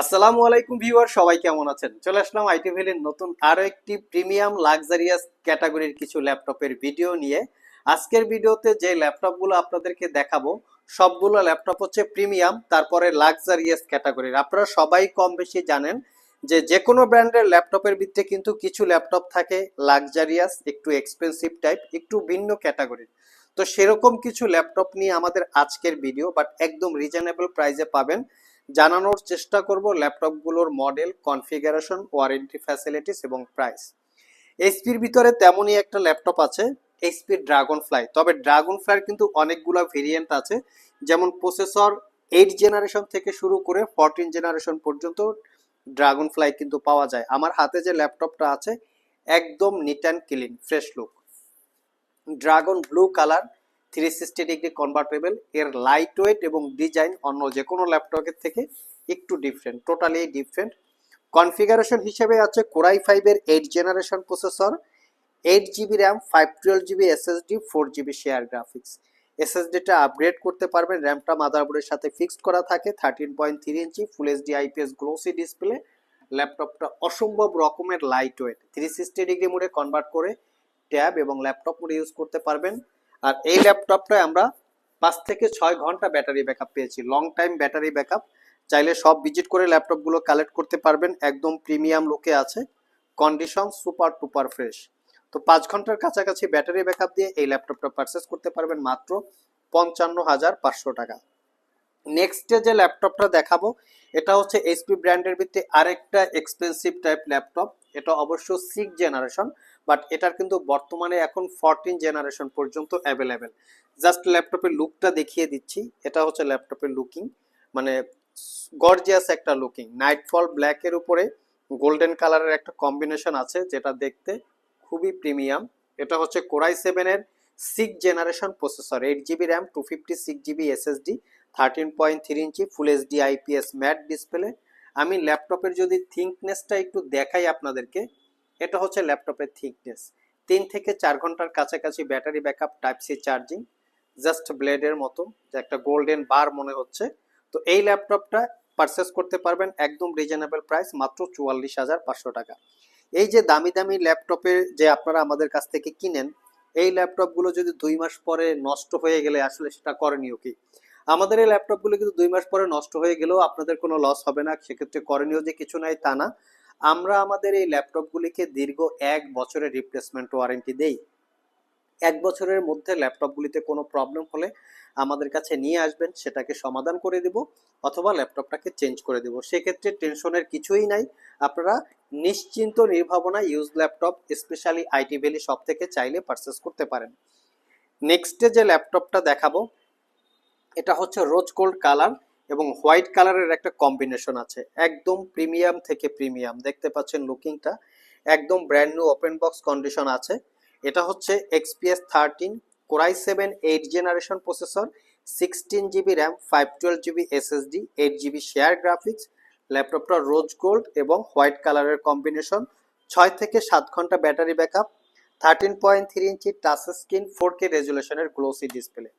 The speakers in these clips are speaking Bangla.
আসসালামু আলাইকুম ভিউয়ার, সবাই কেমন আছেন? চলে আসলাম আইটি ভ্যালির নতুন আরও একটি প্রিমিয়াম লাক্সারিয়াস ক্যাটাগরির কিছু ল্যাপটপের ভিডিও নিয়ে। আজকের ভিডিওতে যে ল্যাপটপগুলো আপনাদেরকে দেখাবো, সবগুলো ল্যাপটপ হচ্ছে প্রিমিয়াম, তারপরে লাক্সারিয়াস ক্যাটাগরির। আপনারা সবাই কম বেশি জানেন যে যে কোনো ব্র্যান্ডের ল্যাপটপের ভিতরে কিন্তু কিছু ল্যাপটপ থাকে, লাক্সারিয়াস, একটু এক্সপেন্সিভ টাইপ একটু ভিন্ন ক্যাটাগরির। তো সেরকম কিছু ল্যাপটপ নিয়ে আমাদের আজকের ভিডিও বাট একদম রিজনেবল প্রাইসে পাবেন। জানানোর চেষ্টা করব ল্যাপটপগুলোর মডেল, কনফিগারেশন, ওয়ারেন্টি ফ্যাসিলিটিস এবং প্রাইস। এইচপির ভিতরে তেমনই একটা ল্যাপটপ আছে, এইচপি ড্রাগন ফ্লাই তবে ড্রাগন ফ্লাইয়ের কিন্তু অনেকগুলো ভেরিয়েন্ট আছে, যেমন প্রসেসর এইট জেনারেশন থেকে শুরু করে ফরটিন জেনারেশন পর্যন্ত ড্রাগন ফ্লাই কিন্তু পাওয়া যায়। আমার হাতে যে ল্যাপটপটা আছে, একদম neat and clean fresh look dragon blue colour three sixty degree convertible এর লাইট ওয়েট এবং ডিজাইন অন্য যে কোনো ল্যাপটপের থেকে একটু ডিফারেন্ট টোটালি ডিফারেন্ট কনফিগারেশন হিসেবে আছে কোরাই ফাইভের eight generation processor eight GB RAM five twelve GB SSD four GB share graphics এসএসডিটা upgrade করতে পারবেন র্যামটা মাদারবোর্ডের সাথে ফিক্সড করা থাকে thirteen point three inch full HD IPS glossy display ল্যাপটপটা অসম্ভব রকমের light weight three sixty degree মোডে কনভার্ট করে ট্যাব এবং ল্যাপটপ মোডে ইউজ করতে পারবেন। আর এই ল্যাপটপটায় আমরা পাঁচ থেকে ছয় ঘণ্টা ব্যাটারি ব্যাকআপ পেয়েছি। Long time battery backup. চাইলে সব ভিজিট করে ল্যাপটপগুলো কালেক্ট করতে পারবেন। একদম প্রিমিয়াম লুকে আছে। Condition super duper fresh. তো পাঁচ ঘণ্টার কাছাকাছি ব্যাটারি ব্যাকআপ দিয়ে এই ল্যাপটপটা পারচেস করতে পারবেন মাত্র পঞ্চান্ন হাজার পাঁচশো টাকা। নেক্সটে যে ল্যাপটপটা দেখাবো, এটা হচ্ছে এইচপি ব্র্যান্ডের ভিত্তি আরেকটা এক্সপেন্সিভ টাইপ ল্যাপটপ। এটা অবশ্য সিক্স জেনারেশন বাট এটার কিন্তু বর্তমানে এখন ফরটিন জেনারেশন পর্যন্ত অ্যাভেলেবেল জাস্ট ল্যাপটপের লুকটা দেখিয়ে দিচ্ছি। এটা হচ্ছে ল্যাপটপের লুকিং মানে গর্জিয়াস একটা লুকিং নাইটফল ব্ল্যাকের উপরে গোল্ডেন কালারের একটা কম্বিনেশন আছে যেটা দেখতে খুবই প্রিমিয়াম এটা হচ্ছে কোরাই সেভেনের six generation processor eight GB RAM two fifty six GB SSD thirteen point three inch full HD IPS matte display আমি ল্যাপটপের যদি থিঙ্কনেসটা একটু দেখাই আপনাদেরকে এটা হচ্ছে ল্যাপটপের থিকনেস তিন থেকে চার ঘণ্টার কাছাকাছি battery backup type C charging just ব্লেডের মতো, যে একটা গোল্ডেন বার মনে হচ্ছে। তো এই ল্যাপটপটা পারচেস করতে পারবেন একদম রিজনেবল প্রাইস মাত্র চুয়াল্লিশ হাজার পাঁচশো টাকা। এই যে দামি দামি ল্যাপটপের যে আপনারা আমাদের কাছ থেকে কিনেন, এই ল্যাপটপগুলো যদি দুই মাস পরে নষ্ট হয়ে গেলে আসলে সেটা করণীয় কি? আমাদের এই ল্যাপটপগুলো কিন্তু দুই মাস পরে নষ্ট হয়ে গেলেও আপনাদের কোনো লস হবে না। সেক্ষেত্রে করণীয় যে কিছু নাই তা না। আমরা আমাদের এই ল্যাপটপগুলিকে দীর্ঘ এক বছরের রিপ্লেসমেন্ট ওয়ারেন্টি দেই। এক বছরের মধ্যে ল্যাপটপগুলিতে কোনো প্রবলেম হলে আমাদের কাছে নিয়ে আসবেন, সেটাকে সমাধান করে দেব অথবা ল্যাপটপটাকে চেঞ্জ করে দেব। সেক্ষেত্রে টেনশনের কিছুই নাই। আপনারা নিশ্চিন্ত নির্ভাবনা use laptop specially IT valley সব থেকে চাইলে পারচেস করতে পারেন। নেক্সটে যে ল্যাপটপটা দেখাবো, এটা হচ্ছে রোজ গোল্ড কালার এবং হোয়াইট কালারের একটা কম্বিনেশন আছে। একদম প্রিমিয়াম থেকে প্রিমিয়াম। দেখতে পাচ্ছেন লুকিংটা। একদম brand new open box condition আছে। এটা হচ্ছে XPS thirteen core i seven eight generation processor sixteen GB RAM five twelve GB SSD eight GB share graphics ল্যাপটপটা রোজ গোল্ড এবং হোয়াইট কালারের কম্বিনেশন ছয় থেকে সাত ঘণ্টা battery backup thirteen point three inch touch screen four K রেজুলেশনের glossy display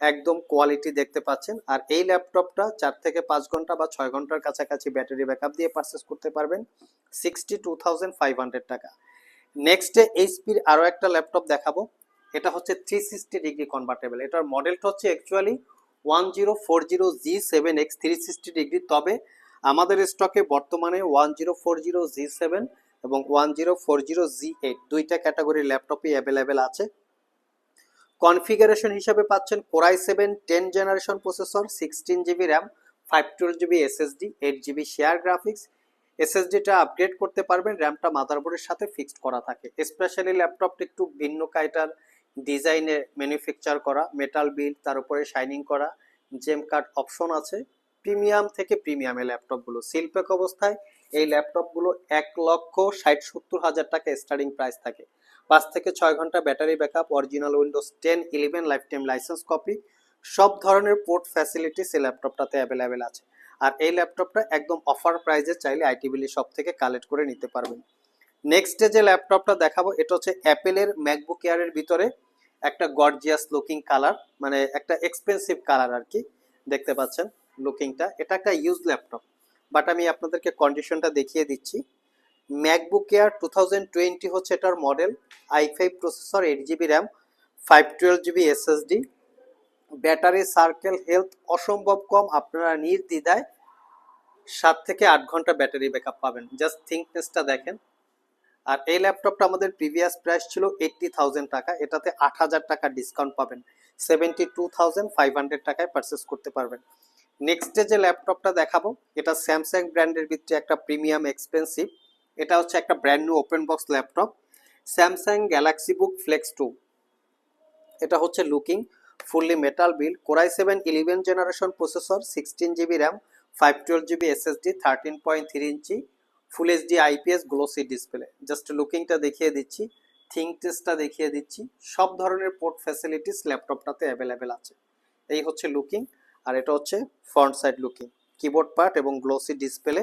একদম কোয়ালিটি দেখতে পাচ্ছেন। আর এই ল্যাপটপটা চার থেকে পাঁচ ঘণ্টা বা ছয় ঘণ্টার কাছাকাছি ব্যাটারি ব্যাকআপ দিয়ে পারচেস করতে পারবেন। Sixty two thousand five hundred টাকা নেক্সটে এইচপির আরও একটা ল্যাপটপ দেখাবো। এটা হচ্ছে থ্রি সিক্সটি ডিগ্রি কনভার্টেবল এটার মডেলটা হচ্ছে actually one zero four zero G seven X three sixty degree তবে আমাদের স্টকে বর্তমানে one zero four zero G seven এবং one zero four zero G eight দুইটা ক্যাটাগরির ল্যাপটপই অ্যাভেলেবেল আছে। কনফিগারেশন হিসাবে পাচ্ছেন core i seven, ten generation processor, sixteen GB RAM, five twelve GB SSD, eight GB share graphics. এসএসডিটা upgrade করতে পারবেন, র্যামটা মাদারবোর্ডের সাথে ফিক্সড করা থাকে। স্পেশালি ল্যাপটপটা একটু ভিন্ন কাইটার ডিজাইনে ম্যানুফ্যাকচার করা, মেটাল বিল তার উপরে শাইনিং করা, জেম কার্ড অপশন আছে। প্রিমিয়াম থেকে প্রিমিয়ামে ল্যাপটপগুলো। সিলপ্যাক অবস্থায় এই ল্যাপটপগুলো এক লক্ষ ষাট সত্তর হাজার টাকা স্টার্টিং প্রাইস থাকে। পাঁচ থেকে ছয় ঘণ্টা battery backup original Windows ten eleven lifetime licence copy সব ধরনের পোর্ট ফ্যাসিলিটিস এই ল্যাপটপটাতে অ্যাভেলেবেল আছে। আর এই ল্যাপটপটা একদম অফার প্রাইসে চাইলে আইটি বিলি সব থেকে কালেক্ট করে নিতে পারবেন। নেক্সট ডে যে ল্যাপটপটা দেখাবো, এটা হচ্ছে অ্যাপেলের ম্যাকবুক এয়ারের ভিতরে একটা গর্জিয়াস লুকিং কালার মানে একটা এক্সপেন্সিভ কালার আর কি, দেখতে পাচ্ছেন। লুকিংটা এটা একটা ইউজ ল্যাপটপ বাট আমি আপনাদেরকে কন্ডিশনটা দেখিয়ে দিচ্ছি। MacBook Air two thousand twenty হচ্ছে এটার model I five processor eight GB RAM five twelve GB SSD battery circle health অসম্ভব কম, আপনারা নির্দ্বিধায় সাত থেকে আট ঘণ্টা ব্যাটারি ব্যাকআপ পাবেন। জাস্ট থিঙ্কনেসটা দেখেন। আর এই ল্যাপটপটা আমাদের প্রিভিয়াস প্রাইস ছিল এইটটি থাউজেন্ড টাকা, এটাতে আট হাজার টাকা ডিসকাউন্ট পাবেন। Seventy two thousand five hundred টাকায় পারচেস করতে পারবেন। নেক্সট যে ল্যাপটপটা দেখাবো, এটা স্যামসাং ব্র্যান্ডের ভিতরে একটা প্রিমিয়াম এক্সপেন্সিভ এটা হচ্ছে একটা brand new open box laptop Samsung Galaxy Book Flex two এটা হচ্ছে looking fully metal build core i seven eleven generation processor sixteen GB RAM five twelve GB SSD thirteen point three inch full HD IPS glossy display just লুকিংটা দেখিয়ে দিচ্ছি থিঙ্ক টেস্টটা দেখিয়ে দিচ্ছি, সব ধরনের পোর্ট ফ্যাসিলিটিস ল্যাপটপটাতে অ্যাভেলেবেল আছে। এই হচ্ছে লুকিং আর এটা হচ্ছে front side looking keyboard part এবং গ্লোসি ডিসপ্লে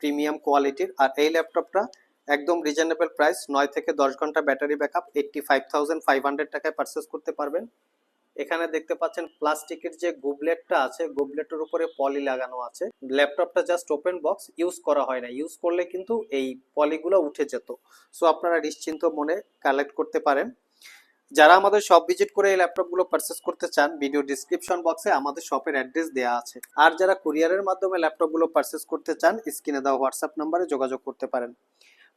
প্রিমিয়াম কোয়ালিটির আর এই ল্যাপটপটা একদম রিজনেবল প্রাইস নয় থেকে দশ ঘণ্টা battery backup eighty five thousand five hundred টাকায় পারচেস করতে পারবেন। এখানে দেখতে পাচ্ছেন প্লাস্টিকের যে গুবলেটটা আছে গুবলেটের উপরে পলি লাগানো আছে। ল্যাপটপটা জাস্ট ওপেন বক্স ইউজ করা হয় না। ইউজ করলে কিন্তু এই পলিগুলো উঠে যেত। সো আপনারা নিশ্চিন্ত মনে কালেক্ট করতে পারেন। যারা আমাদের শপ ভিজিট করে এই ল্যাপটপগুলো পারচেস করতে চান ভিডিও ডিসক্রিপশন বক্সে আমাদের শপের অ্যাড্রেস দেওয়া আছে। আর যারা কুরিয়ারের মাধ্যমে ল্যাপটপগুলো পারচেস করতে চান স্ক্রিনে দেওয়া হোয়াটসঅ্যাপ নাম্বারে যোগাযোগ করতে পারেন।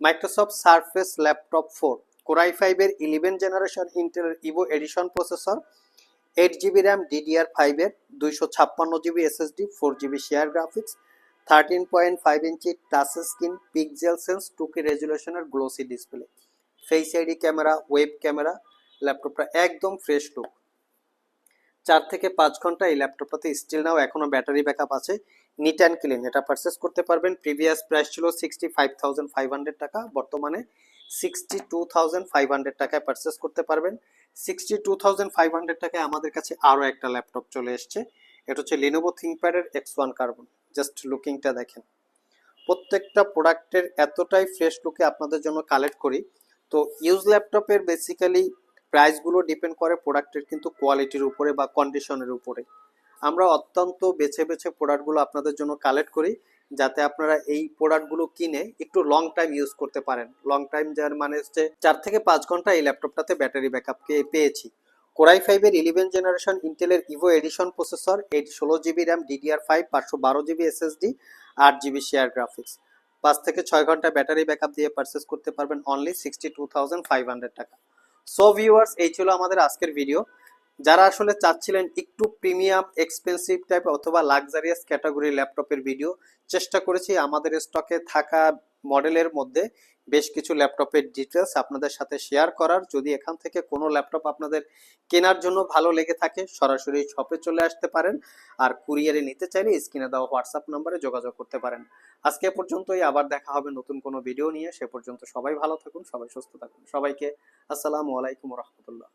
Microsoft Surface Laptop four core i ফাইভের ইলেভেন জেনারেশন ইন্টেলের Evo edition processor eight GB RAM DDR ফাইভের দুইশো ছাপ্পান্ন GB SSD four GB share graphics thirteen point five inch touch screen pixel sense two K রেজুলেশনের glossy display face ID camera web camera ল্যাপটপটা একদম ফ্রেশ লুক। চার থেকে পাঁচ ঘণ্টা এই ল্যাপটপটাতে স্টিল নাও এখনও ব্যাটারি ব্যাকআপ আছে নিট অ্যান্ড ক্লিন এটা পারচেস করতে পারবেন। প্রিভিয়াস প্রাইস ছিল sixty five thousand five hundred টাকা, বর্তমানে sixty two thousand five hundred টাকায় পারচেস করতে পারবেন। Sixty two thousand five hundred টাকায় আমাদের কাছে আরও একটা ল্যাপটপ চলে এসছে। এটা হচ্ছে লিনোভো থিঙ্কপ্যাডের এক্স ওয়ান কার্বন জাস্ট লুকিংটা দেখেন। প্রত্যেকটা প্রোডাক্টের এতটাই ফ্রেশ লুকে আপনাদের জন্য কালেক্ট করি। তো ইউজ ল্যাপটপের বেসিক্যালি প্রাইসগুলো ডিপেন্ড করে প্রোডাক্টের কিন্তু কোয়ালিটির উপরে বা কন্ডিশনের উপরে। আমরা অত্যন্ত বেছে বেছে প্রোডাক্টগুলো আপনাদের জন্য কালেক্ট করি, যাতে আপনারা এই প্রোডাক্টগুলো কিনে একটু লং টাইম ইউজ করতে পারেন। লং টাইম যার মানে হচ্ছে চার থেকে পাঁচ ঘণ্টা এই ল্যাপটপটাতে ব্যাটারি ব্যাকআপকে পেয়েছি। কোরাই ফাইভের ইলেভেন জেনারেশন ইন্টেলের ইভো এডিশন প্রসেসর এইট ষোলো জিবি র্যাম ডিডিআর ফাইভ পাঁচশো বারো জিবি এসএসডি আট জিবি শেয়ার গ্রাফিক্স পাঁচ থেকে ছয় ঘণ্টা ব্যাটারি ব্যাকআপ দিয়ে পারচেস করতে পারবেন only sixty two thousand five hundred টাকা। সো ভিউয়ার্স এই ছিল আমাদের আজকের ভিডিও যারা আসলে চাচ্ছিলেন একটু প্রিমিয়াম এক্সপেন্সিভ টাইপ অথবা লাক্সারিয়াস ক্যাটাগরি ল্যাপটপের ভিডিও চেষ্টা করেছি আমাদের স্টকে থাকা মডেলের মধ্যে বেশ কিছু ল্যাপটপের ডিটেলস আপনাদের সাথে শেয়ার করার। যদি এখান থেকে কোনো ল্যাপটপ আপনাদের কেনার জন্য ভালো লেগে থাকে, সরাসরি শপে চলে আসতে পারেন আর কুরিয়ারে নিতে চাইলে স্ক্রিনে দেওয়া হোয়াটসঅ্যাপ নম্বরে যোগাযোগ করতে পারেন। আজকে পর্যন্তই, আবার দেখা হবে নতুন কোনো ভিডিও নিয়ে। সে পর্যন্ত সবাই ভালো থাকুন, সবাই সুস্থ থাকুন। সবাইকে আসসালামু আলাইকুম রহমতুল্লাহ।